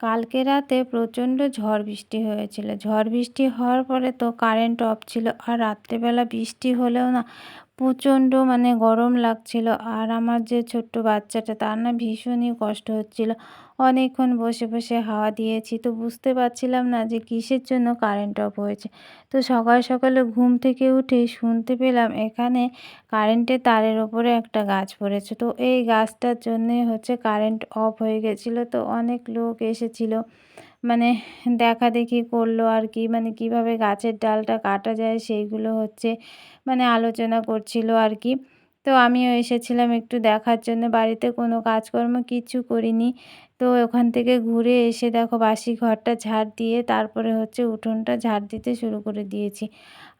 কালকে রাতে প্রচণ্ড ঝড় বৃষ্টি হয়েছিল। ঝড় বৃষ্টি হওয়ার পরে তো কারেন্ট অফ ছিল আর রাত্রেবেলা বৃষ্টি হলেও না প্রচণ্ড মানে গরম লাগছিল। আর আমার যে ছোট্ট বাচ্চাটা, তার না ভীষণই কষ্ট হচ্ছিল। অনেকক্ষণ বসে বসে হাওয়া দিয়েছি। তো বুঝতে পারছিলাম না যে কিসের জন্য কারেন্ট অফ হয়েছে। তো সকাল সকালে ঘুম থেকে উঠে শুনতে পেলাম এখানে কারেন্টের তারের ওপরে একটা গাছ পড়েছে। তো এই গাছটার জন্যে হচ্ছে কারেন্ট অফ হয়ে গেছিল। তো অনেক লোক এসেছিল। মানে দেখা দেখি করল আর কি মানে কীভাবে গাছের ডালটা কাটা যায় সেইগুলো হচ্ছে মানে আলোচনা করছিল আর কি। তো আমিও এসেছিলাম একটু দেখার জন্য, বাড়িতে কোনো কাজকর্ম কিচ্ছু করিনি। তো ওখান থেকে ঘুরে এসে দেখো বাসি ঘরটা ঝাড় দিয়ে তারপরে হচ্ছে উঠোনটা ঝাড় দিতে শুরু করে দিয়েছি।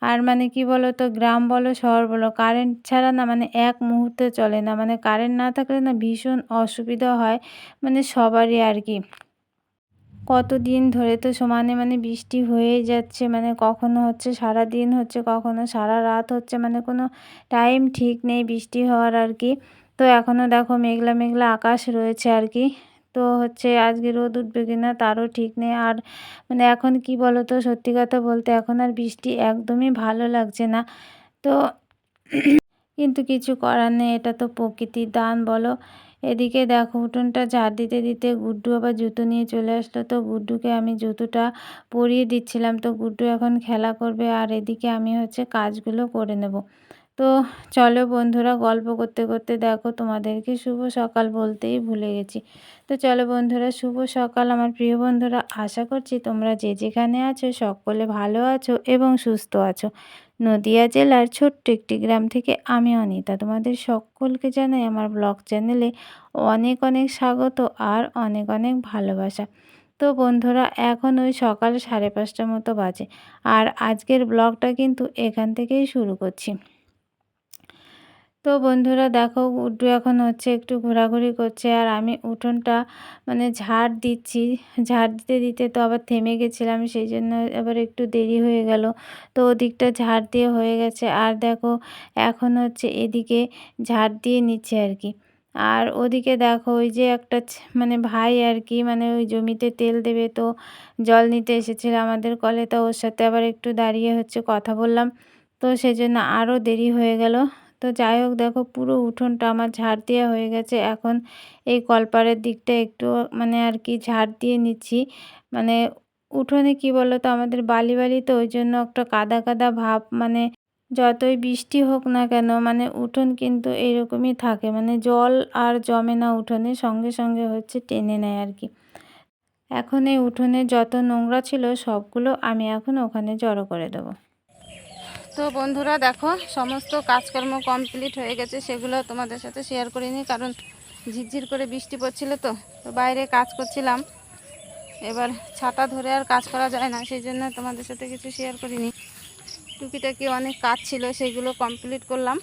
আর মানে কি বলো তো গ্রাম বলো, শহর বলো, কারেন্ট ছাড়া না মানে এক মুহূর্তে চলে না। মানে কারেন্ট না থাকলে না ভীষণ অসুবিধা হয় মানে সবারই আর কি। কতদিন ধরে তো সমানে মানে বৃষ্টি হয়েই যাচ্ছে মানে কখনো হচ্ছে সারা দিন হচ্ছে, কখনো সারা রাত হচ্ছে মানে কোনো টাইম ঠিক নেই বৃষ্টি হওয়ার আর কি তো এখনও দেখো মেঘলা মেঘলা আকাশ রয়েছে আর কি তো হচ্ছে আজকে রোদ উঠবে কি না তারও ঠিক নেই। আর মানে এখন কি বলো তো সত্যি কথা বলতে এখন আর বৃষ্টি একদমই ভালো লাগছে না। তো কিন্তু কিছু করার নেই, এটা তো প্রকৃতির দান বলো। এদিকে দেখো, উঠোনটা ঝাড় দিতে দিতে গুড্ডু আবার জুতো নিয়ে চলে আসলো। তো গুড্ডুকে আমি জুতোটা পরিয়ে দিচ্ছিলাম। তো গুড্ডু এখন খেলা করবে আর এদিকে আমি হচ্ছে কাজগুলো করে নেব। তো চলো বন্ধুরা, গল্প করতে করতে দেখো, তোমাদেরকে শুভ সকাল বলতেই ভুলে গেছি। তো চলো বন্ধুরা, শুভ সকাল আমার প্রিয় বন্ধুরা। আশা করছি তোমরা যে যেখানে আছো সকলে ভালো আছো এবং সুস্থ আছো। নদিয়া জেলার ছোট্ট একটি গ্রাম থেকে আমি অনিতা। তোমাদের সকলকে জানাই আমার ব্লগ চ্যানেলে অনেক অনেক স্বাগত আর অনেক অনেক ভালোবাসা। তো বন্ধুরা, এখন ওই সকাল সাড়ে পাঁচটার মতো বাজে আর আজকের ব্লগটা কিন্তু এখান থেকেই শুরু করছি। তো বন্ধুরা দেখো গুড্ডু এখন হচ্ছে একটু ঘোরাঘুরি করছে আর আমি উঠোনটা মানে ঝাড় দিচ্ছি। ঝাড় দিতে দিতে তো আবার থেমে গেছিলাম, সেই জন্য আবার একটু দেরি হয়ে গেল। তো ওদিকটা ঝাড় দিয়ে হয়ে গেছে আর দেখো এখন হচ্ছে এদিকে ঝাড় দিয়ে নিচ্ছে আর কি। আর ওদিকে দেখো ওই যে একটা মানে ভাই আর কি মানে ওই জমিতে তেল দেবে তো জল নিতে এসেছিল আমাদের কলে, তো ওর সাথে আবার একটু দাঁড়িয়ে হচ্ছে কথা বললাম। তো সেই জন্য আরও দেরি হয়ে গেল। তো যাই হোক, দেখো পুরো উঠোনটা আমার ঝাড় দেওয়া হয়ে গেছে। এখন এই কলপারের দিকটা একটু মানে আর কি ঝাড় দিয়ে নিচ্ছি। মানে উঠোনে কি বলো তো আমাদের বালি বালি তো ওই জন্য একটা কাদা কাদা ভাব মানে যতই বৃষ্টি হোক না কেন মানে উঠোন কিন্তু এরকমই থাকে। মানে জল আর জমে না উঠোনে, সঙ্গে সঙ্গে হচ্ছে টেনে নেয় আর কি। এখন এই উঠোনে যত নোংরা ছিল, সবগুলো আমি এখন ওখানে জড়ো করে দেবো। তো বন্ধুরা দেখো, সমস্ত কাজকর্ম কমপ্লিট হয়ে গেছে, সেগুলো তোমাদের সাথে শেয়ার করিনি কারণ ঝিরঝির করে বৃষ্টি পড়ছিল তো তো বাইরে কাজ করছিলাম। এবার ছাতা ধরে আর কাজ করা যায় না, সেই জন্য তোমাদের সাথে কিছু শেয়ার করিনি টুকিটাকি অনেক কাজ ছিল, সেগুলো কমপ্লিট করলাম।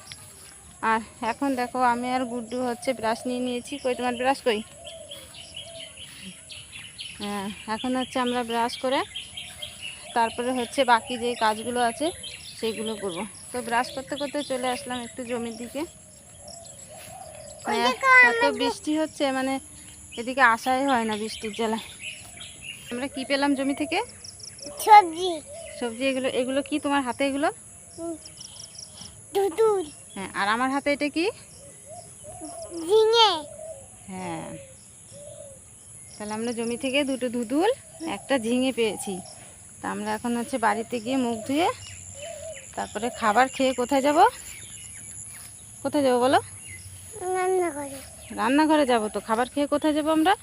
আর এখন দেখো, আমি আর গুড্ডু হচ্ছে ব্রাশ নিয়ে নিয়েছি। কই, তোমার ব্রাশ কই? হ্যাঁ এখন হচ্ছে আমরা ব্রাশ করে, তারপরে হচ্ছে বাকি যে কাজগুলো আছে সেইগুলো করব। তো ব্রাশ করতে করতে চলে আসলাম একটু জমির দিকে। হ্যাঁ, এত বৃষ্টি হচ্ছে মানে এদিকে আসাই হয় না বৃষ্টির জেলায় আমরা কি পেলাম জমি থেকে? সবজি। সবজি এগুলো এগুলো কি তোমার হাতে এগুলো? হ্যাঁ আর আমার হাতে এটা কি? ঝিঙে। হ্যাঁ। তাহলে আমরা জমি থেকে দুটো ধুদুল একটা ঝিঙে পেয়েছি। তা আমরা এখন হচ্ছে বাড়িতে গিয়ে মুখ ধুয়ে তারপরে খাবার খেয়ে কোথায় যাব? কোথায় যাব বলো? রান্না করে রান্নাঘরে যাব তো। খাবার খেয়ে কোথায় যাব আমরা?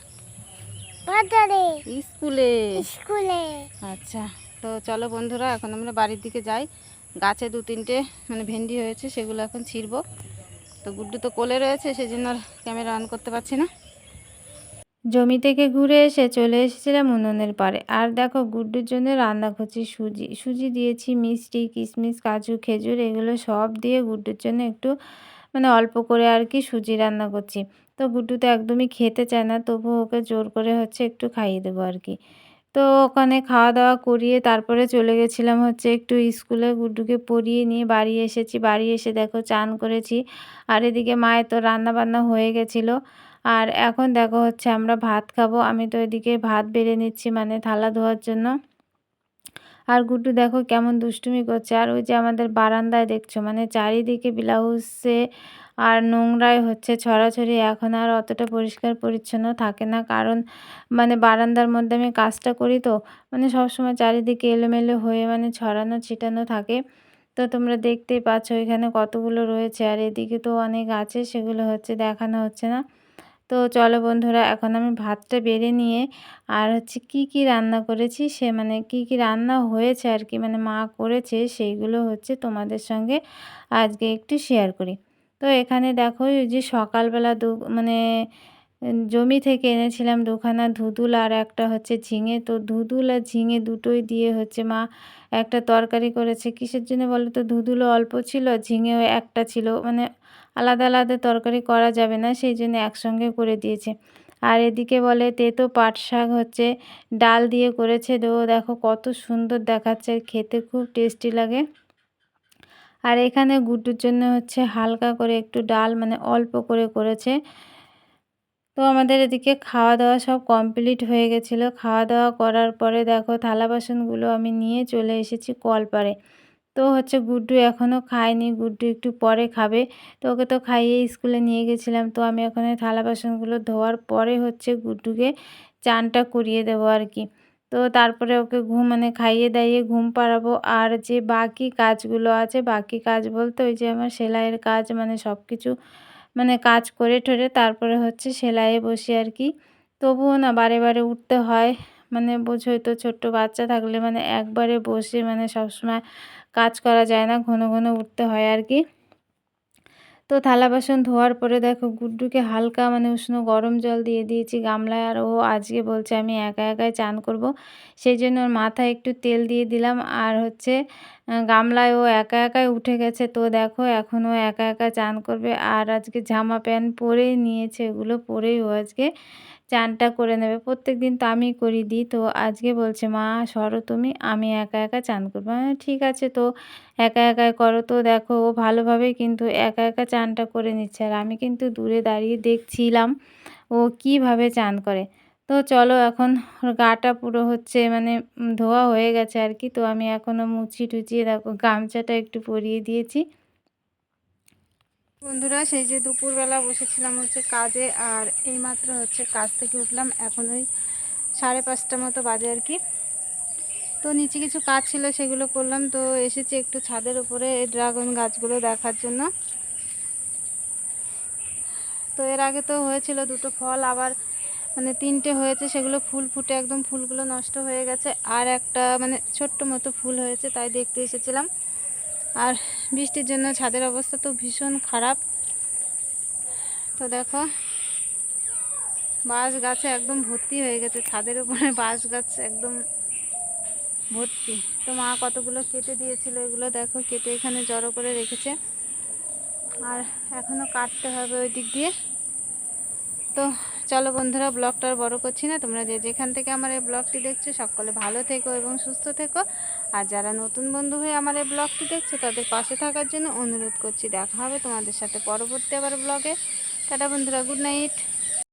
বাজারে। স্কুলে। স্কুলে। আচ্ছা তো চলো বন্ধুরা এখন আমরা বাড়ির দিকে যাই। গাছে দু তিনটে মানে ভেন্ডি হয়েছে সেগুলো এখন ছিঁড়বো। তো গুড্ডু তো কোলে রয়েছে সেই জন্য আর ক্যামেরা অন করতে পারছি না। জমি থেকে ঘুরে এসে চলে এসেছিলাম উনুনের পাড়ে। আর দেখো, গুড্ডুর জন্য রান্না করছি সুজি। সুজি দিয়েছি, মিষ্টি কিশমিশ কাজু, খেজুর, এগুলো সব দিয়ে গুড্ডুর জন্য একটু মানে অল্প করে আর কি সুজি রান্না করছি। তো গুড্ডু তো একদমই খেতে চায় না, তবু ওকে জোর করে হচ্ছে একটু খাইয়ে দেবো আর কি। তো ওখানে খাওয়া দাওয়া করিয়ে তারপরে চলে গেছিলাম হচ্ছে একটু স্কুলে গুড্ডুকে পড়িয়ে নিয়ে বাড়ি এসেছি। বাড়ি এসে দেখো, চান করেছি। আর এদিকে মায়ের তো রান্না বান্না হয়ে গেছিল। আর এখন দেখো হচ্ছে আমরা ভাত খাব। আমি তো এদিকে ভাত বেড়ে নিচ্ছি মানে থালা ধোয়ার জন্য। আর গুড্ডু দেখো কেমন দুষ্টুমি করছে। আর ওই যে আমাদের বারান্দায় দেখছ মানে চারিদিকে ব্লাউজে আর নোংরাই হচ্ছে ছড়াছড়ি। এখন আর অতটা পরিষ্কার পরিচ্ছন্ন থাকে না। কারণ মানে বারান্দার মধ্যে আমি কাজটা করি তো মানে সবসময় চারিদিকে এলোমেলো হয়ে মানে ছড়ানো ছিটানো থাকে। তো তোমরা দেখতেই পাচ্ছ এখানে কতগুলো রয়েছে। আর এদিকে তো অনেক আছে, সেগুলো হচ্ছে দেখানো হচ্ছে না। তো চলো বন্ধুরা, এখন আমি ভাতটা বেড়ে নিয়ে আর হচ্ছে কি কি রান্না করেছি, সে মানে কি কি রান্না হয়েছে আর কি মানে মা করেছে সেইগুলো হচ্ছে তোমাদের সঙ্গে আজকে একটু শেয়ার করি। তো এখানে দেখো যে সকালবেলা দু মানে জমি থেকে এনেছিলাম দুখানা ধুদুল আর একটা হচ্ছে ঝিঙে। তো ধুদুল আর ঝিঙে দুটোই দিয়ে হচ্ছে মা একটা তরকারি করেছে। কিসের জন্য বলো তো? ধুদুলও অল্প ছিল, ঝিঙেও একটা ছিল। মানে আলাদা আলাদা তরকারি করা যাবে না, সেই জন্য একসঙ্গে করে দিয়েছে। আর এদিকে বলে তেতো পাট শাক হচ্ছে ডাল দিয়ে করেছে। তো দেখো কত সুন্দর দেখাচ্ছে, খেতে খুব টেস্টি লাগে। আর এখানে গুড্ডুর জন্য হচ্ছে হালকা করে একটু ডাল মানে অল্প করে করেছে। তো আমাদের এদিকে খাওয়া দাওয়া সব কমপ্লিট হয়ে গেছিল। খাওয়া দাওয়া করার পরে দেখো থালা বাসনগুলো আমি নিয়ে চলে এসেছি কলপারে। তো হচ্ছে গুড্ডু এখনও খায়নি, গুড্ডু একটু পরে খাবে। তো ওকে তো খাইয়ে স্কুলে নিয়ে গেছিলাম। তো আমি ওখানে থালা বাসনগুলো ধোয়ার পরে হচ্ছে গুড্ডুকে চানটা করিয়ে দেবো আর কি। তো তারপরে ওকে ঘুম মানে খাইয়ে দাইয়ে ঘুম পাড়াবো। আর যে বাকি কাজগুলো আছে, বাকি কাজ বলতে ওই যে আমার সেলাইয়ের কাজ মানে সব কিছু মানে কাজ করে ঠরে তারপরে হচ্ছে সেলাইয়ে বসি আর কি। তবুও না বারে বারে উঠতে হয় মানে বোঝোই তো ছোট্ট বাচ্চা থাকলে মানে একবারে বসে মানে সবসময় কাজ করা যায় না, ঘন ঘন উঠতে হয় আর কি। তো থালা বাসন ধোয়ার পরে দেখো গুড্ডুকে হালকা মানে উষ্ণ গরম জল দিয়ে দিয়েছি গামলায় আর ও আজকে বলছে আমি একা একাই চান করব। সেই জন্য ওর মাথায় একটু তেল দিয়ে দিলাম আর হচ্ছে গামলায় ও একা একাই উঠে গেছে। তো দেখো এখন ও একা একা চান করবে আর আজকে জামা প্যান্ট পরেই নিয়েছে, এগুলো পরেই ও আজকে চানটা করে নেবে। প্রত্যেক দিন তো আমি করি দিই। তো আজকে বলছে, মা, সরো তুমি, আমি একা একা চান করব। ঠিক আছে তো, একা একাই করো তো, দেখো, ও ভালোভাবে কিন্তু একা একা চানটা করে নিচ্ছে। আর আমি কিন্তু দূরে দাঁড়িয়ে দেখছিলাম ও কীভাবে চান করে। তো চলো, এখন গাটা পুরো হচ্ছে মানে ধোয়া হয়ে গেছে আর কি। তো আমি এখনও মুছি টুচিয়ে দেখো, গামছাটা একটু পরিয়ে দিয়েছি। বন্ধুরা, সেই যে দুপুরবেলা বসেছিলাম হচ্ছে কাজে, আর এইমাত্র হচ্ছে কাজ থেকে উঠলাম। এখন ওই সাড়ে পাঁচটা মতো বাজে আর কি। তো নিচে কিছু কাজ ছিল, সেগুলো করলাম। তো এসেছি একটু ছাদের উপরে এই ড্রাগন গাছগুলো দেখার জন্য। তো এর আগে তো হয়েছিল দুটো ফল, আবার মানে তিনটে হয়েছে, সেগুলো ফুল ফুটে একদম ফুলগুলো নষ্ট হয়ে গেছে। আর একটা মানে ছোট্ট মতো ফুল হয়েছে, তাই দেখতে এসেছিলাম। আর বৃষ্টির জন্য ছাদের অবস্থা তো ভীষণ খারাপ। তো দেখো, বাঁশ গাছে একদম ভর্তি হয়ে গেছে। ছাদের উপরে বাঁশ গাছ একদম ভর্তি। তো মা কতগুলো কেটে দিয়েছিল এগুলো দেখো, কেটে এখানে জড়ো করে রেখেছে। আর এখনও কাটতে হবে ওই দিক দিয়ে। তো চলো বন্ধুরা, ব্লগটা আর বড় করছি না। তোমরা যে যেখান থেকে আমার এই ব্লগটি দেখছ, সকলে ভালো থেকো এবং সুস্থ থেকো। আর যারা নতুন বন্ধু হয়ে আমার এই ব্লগটি দেখছ, তাদের পাশে থাকার জন্য অনুরোধ করছি। দেখা হবে তোমাদের সাথে পরবর্তী আবার ব্লগে। টাটা বন্ধুরা, গুড নাইট।